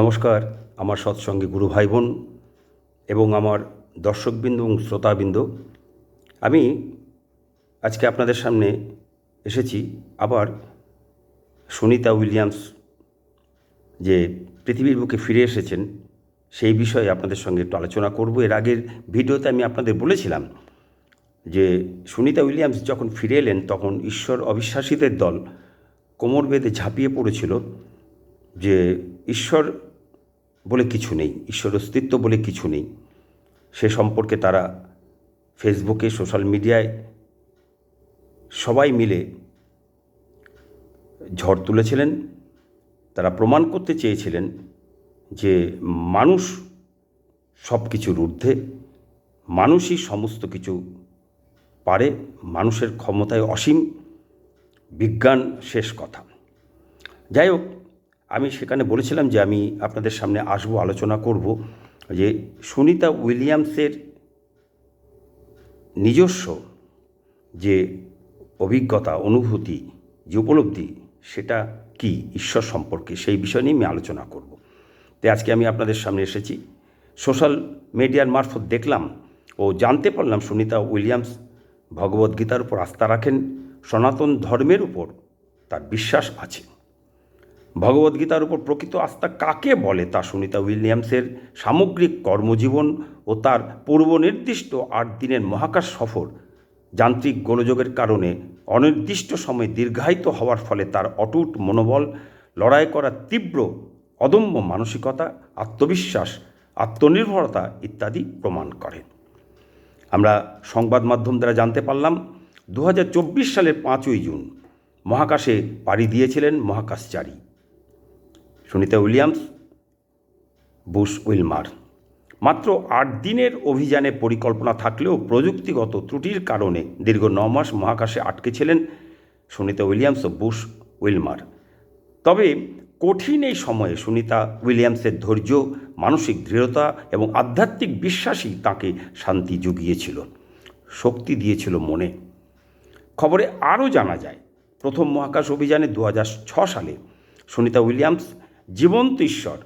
নমস্কার, আমার সৎসঙ্গে গুরু ভাই বোন এবং আমার দর্শকবৃন্দ এবং শ্রোতাবৃন্দ। আমি আজকে আপনাদের সামনে এসেছি আবার সুনিতা উইলিয়ামস যে পৃথিবীর বুকে ফিরে এসেছেন, সেই বিষয়ে আপনাদের সঙ্গে একটু আলোচনা করব। এর আগের ভিডিওতে আমি আপনাদের বলেছিলাম যে সুনিতা উইলিয়ামস যখন ফিরে এলেন, তখন ঈশ্বর অবিশ্বাসীদের দল কোমর বেঁধে ঝাঁপিয়ে পড়েছিল। যে ঈশ্বর বলে কিছু নেই ঈশ্বর অস্তিত্ব বলে কিছু নেই। সে সম্পর্কে তারা ফেসবুকে, সোশ্যাল মিডিয়ায় সবাই মিলে ঝড় তুলেছিলেন। তারা প্রমাণ করতে চেয়েছিলেন যে মানুষ সব কিছুর ঊর্ধ্বে, মানুষই সমস্ত কিছু পারে, মানুষের ক্ষমতায় অসীম। বিজ্ঞান শেষ কথা। যাই হোক আমি সেখানে বলেছিলাম যে আমি আপনাদের সামনে আসব, আলোচনা করব যে সুনিতা উইলিয়ামসের নিজস্ব যে অভিজ্ঞতা, অনুভূতি, যে উপলব্ধি, সেটা কি, ঈশ্বর সম্পর্কে সেই বিষয় নিয়ে আমি আলোচনা করব। তাই আজকে আমি আপনাদের সামনে এসেছি। সোশ্যাল মিডিয়ার মারফত দেখলাম ও জানতে পারলাম সুনিতা উইলিয়ামস ভগবদ্গীতার উপর আস্থা রাখেন, সনাতন ধর্মের উপর তার বিশ্বাস আছে। ভগবদ্গীতার উপর প্রকৃত আস্থা কাকে বলে তা সুনিতা উইলিয়ামসের সামগ্রিক কর্মজীবন ও তার পূর্বনির্দিষ্ট আট দিনের মহাকাশ সফর যান্ত্রিক গোলযোগের কারণে অনির্দিষ্ট সময় দীর্ঘায়িত হওয়ার ফলে তার অটুট মনোবল, লড়াই করার তীব্র, অদম্য মানসিকতা, আত্মবিশ্বাস, আত্মনির্ভরতা ইত্যাদি প্রমাণ করেন আমরা সংবাদ মাধ্যম দ্বারা জানতে পারলাম দু হাজার চব্বিশ সালের পাঁচই জুন মহাকাশে পাড়ি দিয়েছিলেন মহাকাশচারী। Sunita Williams, Butch Wilmore. মাত্র আট দিনের অভিযানে পরিকল্পনা থাকলেও প্রযুক্তিগত ত্রুটির কারণে দীর্ঘ ন মাস মহাকাশে আটকে ছিলেন সুনিতা উইলিয়ামস ও বুশ উইলমার। তবে কঠিন এই সময়ে সুনিতা উইলিয়ামসের ধৈর্য, মানসিক দৃঢ়তা এবং আধ্যাত্মিক বিশ্বাসই তাকে শান্তি জুগিয়েছিল, শক্তি দিয়েছিল মনে। খবরে আরও জানা যায়, প্রথম মহাকাশ অভিযানে দু সালে সুনিতা উইলিয়ামস জীবন্ত ঈশ্বর।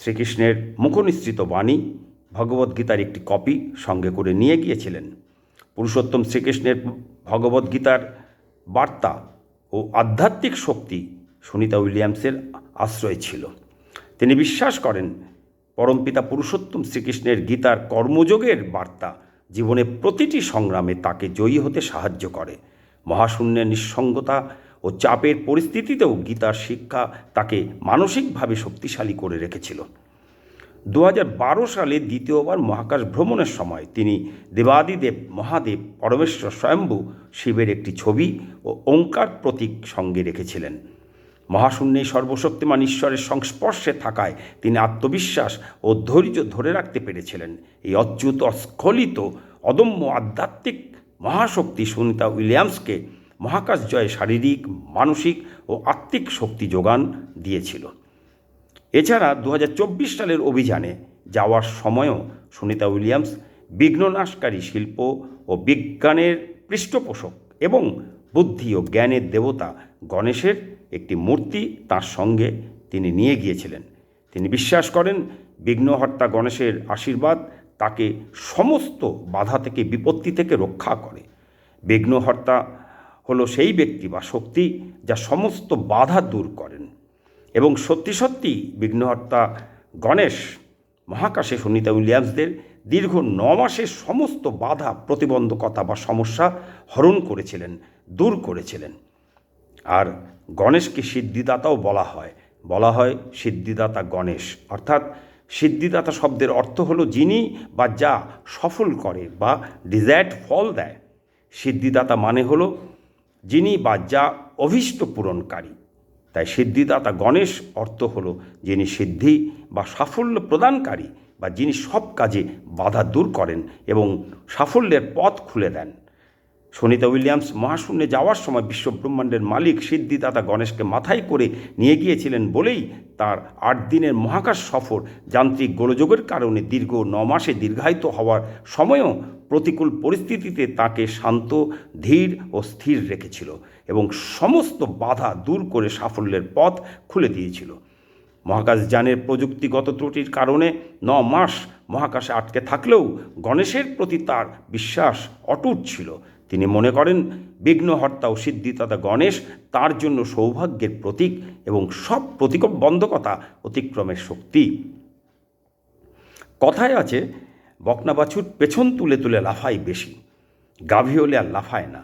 শ্রীকৃষ্ণের মুখনিসৃত বাণী ভগবদ্গীতার একটি কপি সঙ্গে করে নিয়ে গিয়েছিলেন। পুরুষোত্তম শ্রীকৃষ্ণের ভগবদ্গীতার বার্তা ও আধ্যাত্মিক শক্তি সুনিতা উইলিয়ামসের আশ্রয় ছিল। তিনি বিশ্বাস করেন, পরমপিতা পুরুষোত্তম শ্রীকৃষ্ণের গীতার কর্মযোগের বার্তা জীবনে প্রতিটি সংগ্রামে তাকে জয়ী হতে সাহায্য করে। মহাশূন্যের নিঃসঙ্গতা ও চাপের পরিস্থিতিতেও গীতার শিক্ষা তাকে মানসিকভাবে শক্তিশালী করে রেখেছিল। দু হাজার বারো সালে দ্বিতীয়বার মহাকাশ ভ্রমণের সময় তিনি দেবাদিদেব মহাদেব পরমেশ্বর স্বয়ম্ভু শিবের একটি ছবি ও ওঙ্কার প্রতীক সঙ্গে রেখেছিলেন। মহাশূন্যে সর্বশক্তিমান ঈশ্বরের সংস্পর্শে থাকায় তিনি আত্মবিশ্বাস ও ধৈর্য ধরে রাখতে পেরেছিলেন। এই অচ্যুত অস্খলিত, অদম্য আধ্যাত্মিক মহাশক্তি সুনিতা উইলিয়ামসকে মহাকাশ জয়ে শারীরিক, মানসিক ও আত্মিক শক্তি যোগান দিয়েছিল। এছাড়া দু হাজার চব্বিশ সালের অভিযানে যাওয়ার সময়ও সুনিতা উইলিয়ামস বিঘ্ননাশকারী শিল্প ও বিজ্ঞানের পৃষ্ঠপোষক এবং বুদ্ধি ও জ্ঞানের দেবতা গণেশের একটি মূর্তি তার সঙ্গে তিনি নিয়ে গিয়েছিলেন। তিনি বিশ্বাস করেন, বিঘ্নহর্তা গণেশের আশীর্বাদ তাকে সমস্ত বাধা থেকে, বিপত্তি থেকে রক্ষা করে। বিঘ্নহর্তা হলো সেই ব্যক্তি বা শক্তি যা সমস্ত বাধা দূর করেন। এবং সত্যি সত্যি বিঘ্নহর্তা গণেশ, মহাকাশে সুনিতা উইলিয়ামসদের দীর্ঘ ন মাসের সমস্ত বাধা, প্রতিবন্ধকতা বা সমস্যা হরণ করেছিলেন, দূর করেছিলেন। আর গণেশকে সিদ্ধিদাতাও বলা হয়। বলা হয় সিদ্ধিদাতা গণেশ। অর্থাৎ সিদ্ধিদাতা শব্দের অর্থ হলো যিনি বা যা সফল করে বা ডিজায়ার্ড ফল দেয়। সিদ্ধিদাতা মানে হলো যিনি বা যা অভীষ্ট পূরণকারী। তাই সিদ্ধিদাতা গণেশ অর্থ হল যিনি সিদ্ধি বা সাফল্য প্রদানকারী বা যিনি সব কাজে বাধা দূর করেন এবং সাফল্যের পথ খুলে দেন। সুনিতা উইলিয়ামস মহাশূন্যে যাওয়ার সময় বিশ্বব্রহ্মাণ্ডের মালিক সিদ্ধিদাতা গণেশকে মাথায় করে নিয়ে গিয়েছিলেন বলেই তার আট দিনের মহাকাশ সফর যান্ত্রিক গোলযোগের কারণে দীর্ঘ ন মাসে দীর্ঘায়িত হওয়ার সময়ও প্রতিকূল পরিস্থিতিতে তাকে শান্ত, ধীর ও স্থির রেখেছিল এবং সমস্ত বাধা দূর করে সাফল্যের পথ খুলে দিয়েছিল। মহাকাশযানের প্রযুক্তিগত ত্রুটির কারণে ন মাস মহাকাশে আটকে থাকলেও গণেশের প্রতি তার বিশ্বাস অটুট ছিল। তিনি মনে করেন বিঘ্নহর্তা ও সিদ্ধিদাতা গণেশ তার জন্য সৌভাগ্যের প্রতীক এবং সব প্রতিবন্ধকতা অতিক্রমের শক্তি। কথায় আছে বকনা বাছুর পেছন তুলে তুলে লাফায় বেশি গাভী হলে আর লাফায় না,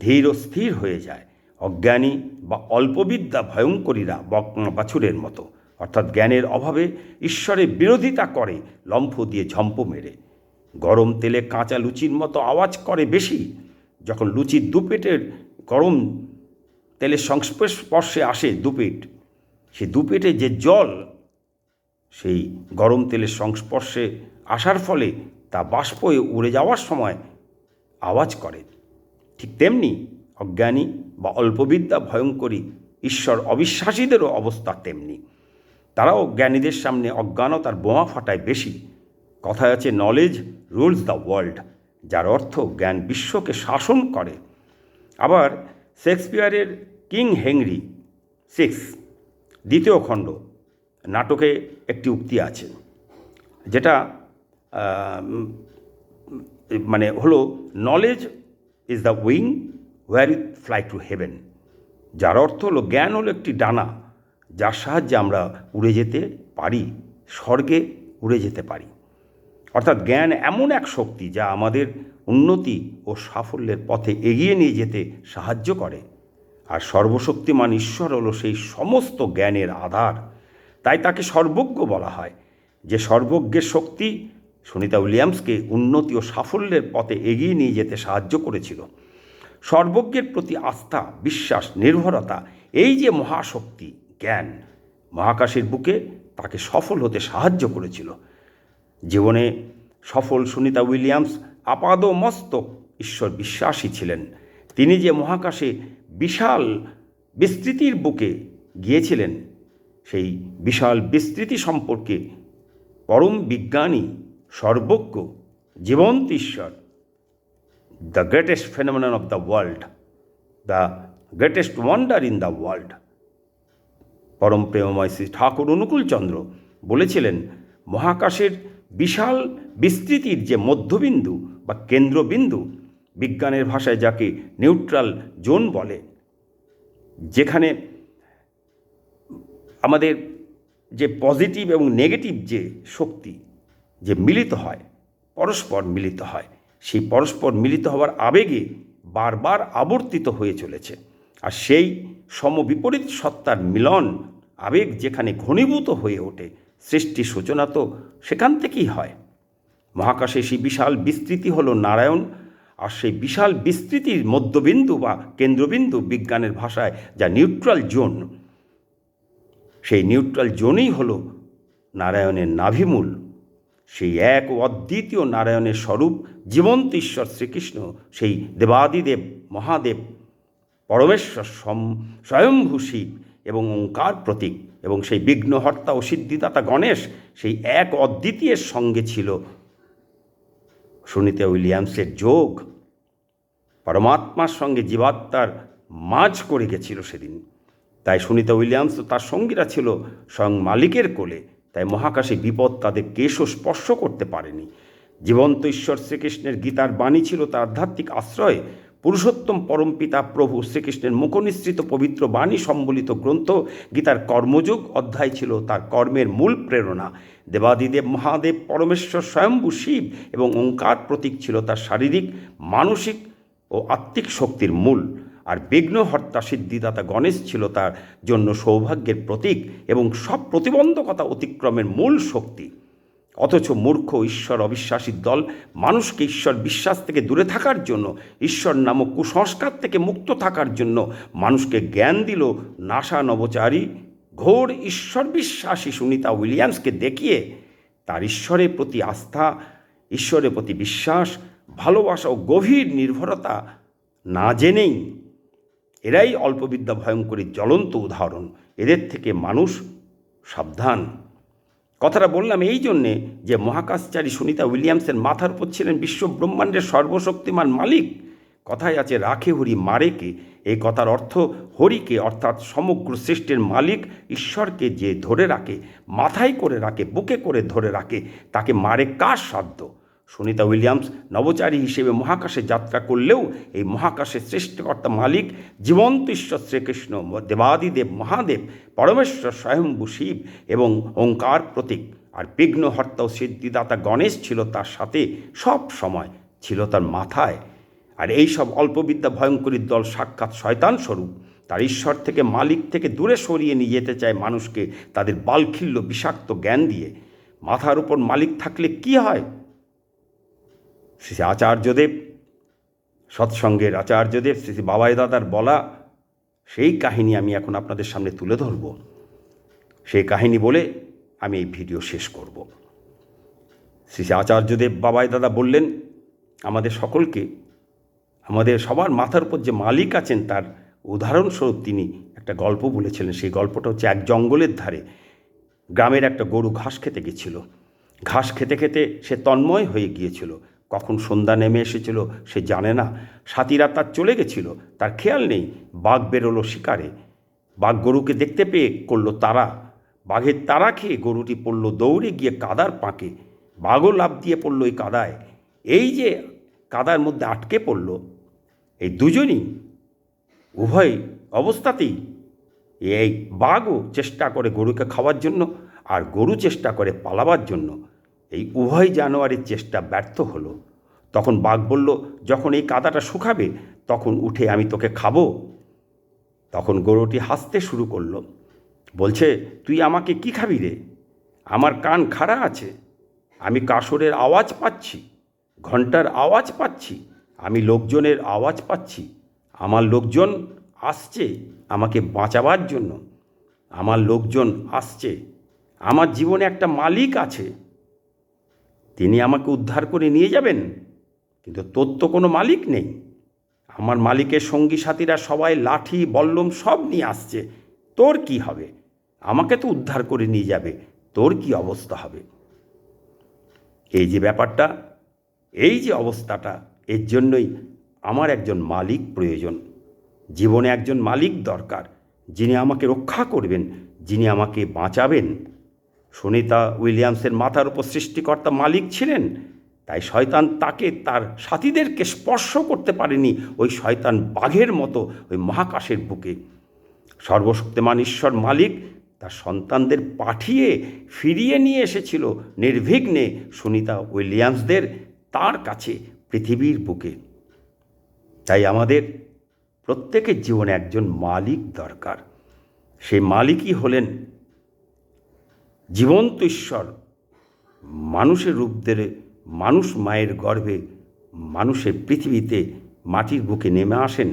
ধীর ও স্থির হয়ে যায়, অজ্ঞানী বা অল্পবিদ্যা ভয়ঙ্করীরা বকনা বাছুরের মতো, অর্থাৎ জ্ঞানের অভাবে ঈশ্বরের বিরোধিতা করে, লম্ফ দিয়ে ঝম্প মেরে, গরম তেলে কাঁচা লুচির মতো আওয়াজ করে বেশি যখন লুচির দুপেটের গরম তেলের সংস্পর্শে আসে দুপেট সে দুপেটে যে জল সেই গরম তেলের সংস্পর্শে আসার ফলে তা বাষ্পয়ে উড়ে যাওয়ার সময় আওয়াজ করে। ঠিক তেমনি অজ্ঞানী বা অল্পবিদ্যা ভয়ঙ্করী ঈশ্বর অবিশ্বাসীদেরও অবস্থা তেমনি। তারাও জ্ঞানীদের সামনে অজ্ঞানতার বোমা ফাটায় বেশি। কথায় আছে নলেজ রুলস দ্য ওয়ার্ল্ড যার অর্থ জ্ঞান বিশ্বকে শাসন করে। আবার শেক্সপিয়ারের কিং হেনরি সিক্স, দ্বিতীয় খণ্ড, নাটকে একটি উক্তি আছে, যেটা মানে হলো knowledge is the wing where it fly to heaven যার অর্থ হলো, জ্ঞান হলো একটি ডানা, যার সাহায্যে আমরা উড়ে যেতে পারি, স্বর্গে উড়ে যেতে পারি। অর্থাৎ জ্ঞান এমন এক শক্তি যা আমাদের উন্নতি ও সাফল্যের পথে এগিয়ে নিয়ে যেতে সাহায্য করে। আর সর্বশক্তিমান ঈশ্বর হলো সেই সমস্ত জ্ঞানের আধার। তাই তাকে সর্বজ্ঞ বলা হয়। যে সর্বজ্ঞের শক্তি সুনিতা উইলিয়ামসকে উন্নতি ও সাফল্যের পথে এগিয়ে নিয়ে যেতে সাহায্য করেছিল। সর্বজ্ঞের প্রতি আস্থা, বিশ্বাস, নির্ভরতা, এই যে মহাশক্তি, জ্ঞান, মহাকাশের বুকে তাকে সফল হতে সাহায্য করেছিল। জীবনে সফল সুনিতা উইলিয়ামস আপাদ মস্তক ঈশ্বর বিশ্বাসী ছিলেন। তিনি যে মহাকাশে বিশাল বিস্তৃতির বুকে গিয়েছিলেন, সেই বিশাল বিস্তৃতি সম্পর্কে পরম বিজ্ঞানী, সর্বজ্ঞ, জীবন্ত ঈশ্বর the greatest phenomenon of the world the greatest wonder in the world পরম প্রেমময় শ্রী ঠাকুর অনুকূলচন্দ্র বলেছিলেন, মহাকাশের বিশাল বিস্তৃতির যে মধ্যবিন্দু বা কেন্দ্রবিন্দু বিজ্ঞানের ভাষায় যাকে নিউট্রাল জোন বলে, যেখানে আমাদের যে পজিটিভ এবং নেগেটিভ যে শক্তি যে মিলিত হয়, পরস্পর মিলিত হয়, সেই পরস্পর মিলিত হওয়ার আবেগে বারবার আবর্তিত হয়ে চলেছে। আর সেই সমবিপরীত সত্তার মিলন আবেগ যেখানে ঘনীভূত হয়ে ওঠে সৃষ্টি সূচনা তো সেখান থেকেই হয়। মহাকাশে সেই বিশাল বিস্তৃতি হল নারায়ণ, আর সেই বিশাল বিস্তৃতির মধ্যবিন্দু বা কেন্দ্রবিন্দু বিজ্ঞানের ভাষায় যা নিউট্রাল জোন। সেই নিউট্রাল জোনই হল নারায়ণের নাভিমূল। সেই এক ও অদ্বিতীয় নারায়ণের স্বরূপ জীবন্ত ঈশ্বর শ্রীকৃষ্ণ, সেই দেবাদিদেব, মহাদেব, পরমেশ্বর স্বয়ম্ভূ শিব এবং ওঙ্কার প্রতীক। এবং সেই বিঘ্নহর্তা ও সিদ্ধিদাতা গণেশ সেই এক অদ্বিতীয়ের সঙ্গে ছিল। সুনিতা উইলিয়ামসের যোগ পরমাত্মার সঙ্গে জীবাত্মার মাঝ করে গেছিল সেদিন। তাই সুনিতা উইলিয়ামস ও তার সঙ্গীরা ছিল স্বয়ং মালিকের কোলে। তাই মহাকাশে বিপদ তাদের কেশও স্পর্শ করতে পারেনি। জীবন্ত ঈশ্বর শ্রীকৃষ্ণের গীতার বাণী ছিল তার আধ্যাত্মিক আশ্রয়। পুরুষোত্তম পরমপিতা প্রভু শ্রীকৃষ্ণের মুখনিসৃত পবিত্র বাণী সম্বলিত গ্রন্থ গীতার কর্মযোগ অধ্যায় ছিল তার কর্মের মূল প্রেরণা। দেবাদিদেব মহাদেব পরমেশ্বর স্বয়ম্ভু শিব এবং ওঙ্কার প্রতীক ছিল তার শারীরিক, মানসিক ও আত্মিক শক্তির মূল। আর বিঘ্নহর্তা সিদ্ধিদাতা গণেশ ছিল তার জন্য সৌভাগ্যের প্রতীক এবং সব প্রতিবন্ধকতা অতিক্রমের মূল শক্তি। অথচ মূর্খ ঈশ্বর অবিশ্বাসীর দল মানুষকে ঈশ্বর বিশ্বাস থেকে দূরে থাকার জন্য, ঈশ্বর নামক কুসংস্কার থেকে মুক্ত থাকার জন্য মানুষকে জ্ঞান দিল নাসা নবচারী। ঘোর ঈশ্বর বিশ্বাসী সুনিতা উইলিয়ামসকে দেখিয়ে তার ঈশ্বরের প্রতি আস্থা, ঈশ্বরের প্রতি বিশ্বাস, ভালোবাসা ও গভীর নির্ভরতা না জেনেই এরাই অল্পবিদ্যা ভয়ঙ্করী জ্বলন্ত উদাহরণ। এদের থেকে মানুষ সাবধান। কথাটা বললাম এই জন্যে যে মহাকাশচারী সুনিতা উইলিয়ামসের মাথার উপর ছিলেন বিশ্ব ব্রহ্মাণ্ডের সর্বশক্তিমান মালিক। কথায় আছে, রাখে হরি মারেকে। এই কথার অর্থ হরিকে, অর্থাৎ সমগ্র সৃষ্টির মালিক, ঈশ্বরকে যে ধরে রাখে, মাথায় করে রাখে, বুকে করে ধরে রাখে, তাকে মারে কার সাধ্য? সুনিতা উইলিয়ামস নবচারী হিসেবে মহাকাশে যাত্রা করলেও এই মহাকাশের সৃষ্টিকর্তা মালিক জীবন্ত ঈশ্বর শ্রীকৃষ্ণ, দেবাদিদেব, মহাদেব, পরমেশ্বর, স্বয়ম্ভু শিব এবং ওঙ্কার প্রতীক। আর বিঘ্নহর্তা ও সিদ্ধিদাতা গণেশ ছিল তার সাথে, সব সময় ছিল তার মাথায়। আর এই সব অল্পবিদ্যা ভয়ঙ্করী দল সাক্ষাৎ শয়তান স্বরূপ। তার ঈশ্বর থেকে মালিক থেকে দূরে সরিয়ে নিয়ে যেতে চায় মানুষকে তাদের বালখিল্য বিষাক্ত জ্ঞান দিয়ে। মাথার উপর মালিক থাকলে কি হয়? শ্রী আচার্যদেব সৎসঙ্গের আচার্যদেব শ্রী শ্রী বাবাই দাদার বলা সেই কাহিনী আমি এখন আপনাদের সামনে তুলে ধরব সেই কাহিনী বলে আমি এই ভিডিও শেষ করব শ্রী শ্রী আচার্যদেব বাবাই দাদা বললেন আমাদের সকলকে আমাদের সবার মাথার উপর যে মালিক আছেন তার উদাহরণস্বরূপ তিনি একটা গল্প বলেছিলেন সেই গল্পটা হচ্ছে এক জঙ্গলের ধারে গ্রামের একটা গরু ঘাস খেতে গেছিল ঘাস খেতে খেতে সে তন্ময় হয়ে গিয়েছিল কখন সন্ধ্যা নেমে এসেছিল সে জানে না। সাথীরা তার চলে গেছিল, তার খেয়াল নেই, বাঘ বেরোলো শিকারে। বাঘ গরুকে দেখতে পেয়ে করল তারা। বাঘের তারা খেয়ে গরুটি পড়ল দৌড়ে গিয়ে কাদার পাঁকে। বাঘও লাভ দিয়ে পড়ল এই কাদায়। এই যে কাদার মধ্যে আটকে পড়ল, এই দুজনই উভয় অবস্থাতেই এই বাঘও চেষ্টা করে গরুকে খাওয়ার জন্য আর গরু চেষ্টা করে পালাবার জন্য। এই উভয় জানোয়ারের চেষ্টা ব্যর্থ হলো। তখন বাঘ বলল, যখন এই কাদাটা শুকাবে, তখন উঠে আমি তোকে খাব। তখন গরুটি হাসতে শুরু করল, বলছে, তুই আমাকে কি খাবি রে? আমার কান খাড়া আছে। আমি কাসরের আওয়াজ পাচ্ছি ঘণ্টার আওয়াজ পাচ্ছি, আমি লোকজনের আওয়াজ পাচ্ছি। আমার লোকজন আসছে আমাকে বাঁচাবার জন্য। আমার লোকজন আসছে। আমার জীবনে একটা মালিক আছে। তিনি আমাকে উদ্ধার করে নিয়ে যাবেন। কিন্তু তোর তো কোনো মালিক নেই। আমার মালিকের সঙ্গী সাথীরা সবাই লাঠি, বল্লম সব নিয়ে আসছে। তোর কি হবে? আমাকে তো উদ্ধার করে নিয়ে যাবে। তোর কি অবস্থা হবে? এই যে ব্যাপারটা, এই যে অবস্থাটা, এর জন্যই আমার একজন মালিক প্রয়োজন। জীবনে একজন মালিক দরকার, যিনি আমাকে রক্ষা করবেন, যিনি আমাকে বাঁচাবেন। সুনিতা উইলিয়ামসের মাথার উপর সৃষ্টিকর্তা মালিক ছিলেন, তাই শয়তান তাকে তার সাথীদেরকে স্পর্শ করতে পারেনি ওই শয়তান বাঘের মতো ওই মহাকাশের বুকে। সর্বশক্তিমান ঈশ্বর মালিক তার সন্তানদের পাঠিয়ে ফিরিয়ে নিয়ে এসেছিল নির্বিঘ্নে সুনিতা উইলিয়ামসদের তার কাছে পৃথিবীর বুকে। তাই আমাদের প্রত্যেকের জীবনে একজন মালিক দরকার। সেই মালিকই হলেন জীবন্ত ঈশ্বর মানুষের রূপ ধরে মানুষ মায়ের গর্ভে মানুষের পৃথিবীতে মাটির বুকে নেমে আসেন,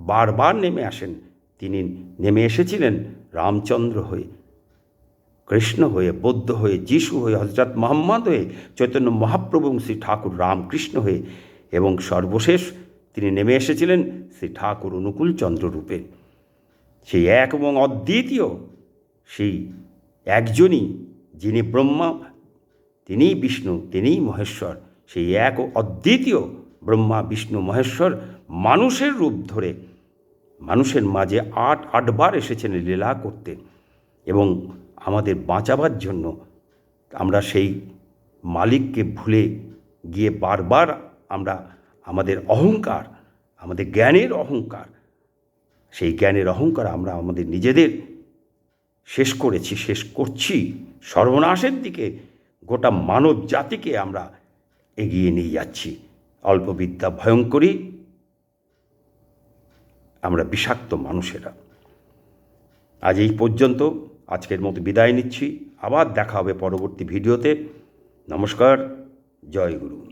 বারবার নেমে আসেন। তিনি নেমে এসেছিলেন রামচন্দ্র হয়ে, কৃষ্ণ হয়ে, বৌদ্ধ হয়ে, যিশু হয়ে, হজরত মোহাম্মদ হয়ে, চৈতন্য মহাপ্রভু শ্রী ঠাকুর রামকৃষ্ণ হয়ে এবং সর্বশেষ তিনি নেমে এসেছিলেন শ্রী ঠাকুর অনুকূল রূপে। সেই এক এবং অদ্বিতীয় সেই একজনই যিনি ব্রহ্মা, তিনিই বিষ্ণু, তিনিই মহেশ্বর, সেই এক অদ্বিতীয় ব্রহ্মা, বিষ্ণু, মহেশ্বর মানুষের রূপ ধরে মানুষের মাঝে আট, আটবার এসেছেন লীলা করতে এবং আমাদের বাঁচাবার জন্য আমরা সেই মালিককে ভুলে গিয়ে বারবার আমরা আমাদের অহংকার, আমাদের জ্ঞানের অহংকার, সেই জ্ঞানের অহংকার আমরা আমাদের নিজেদের শেষ করেছি, শেষ করছি। সর্বনাশের দিকে গোটা মানব জাতিকে আমরা এগিয়ে নিয়ে যাচ্ছি। অল্পবিদ্যা ভয়ঙ্করী, আমরা বিষাক্ত মানুষেরা। আজ এই পর্যন্ত, আজকের মতো বিদায় নিচ্ছি। আবার দেখা হবে পরবর্তী ভিডিওতে। নমস্কার, জয় গুরু।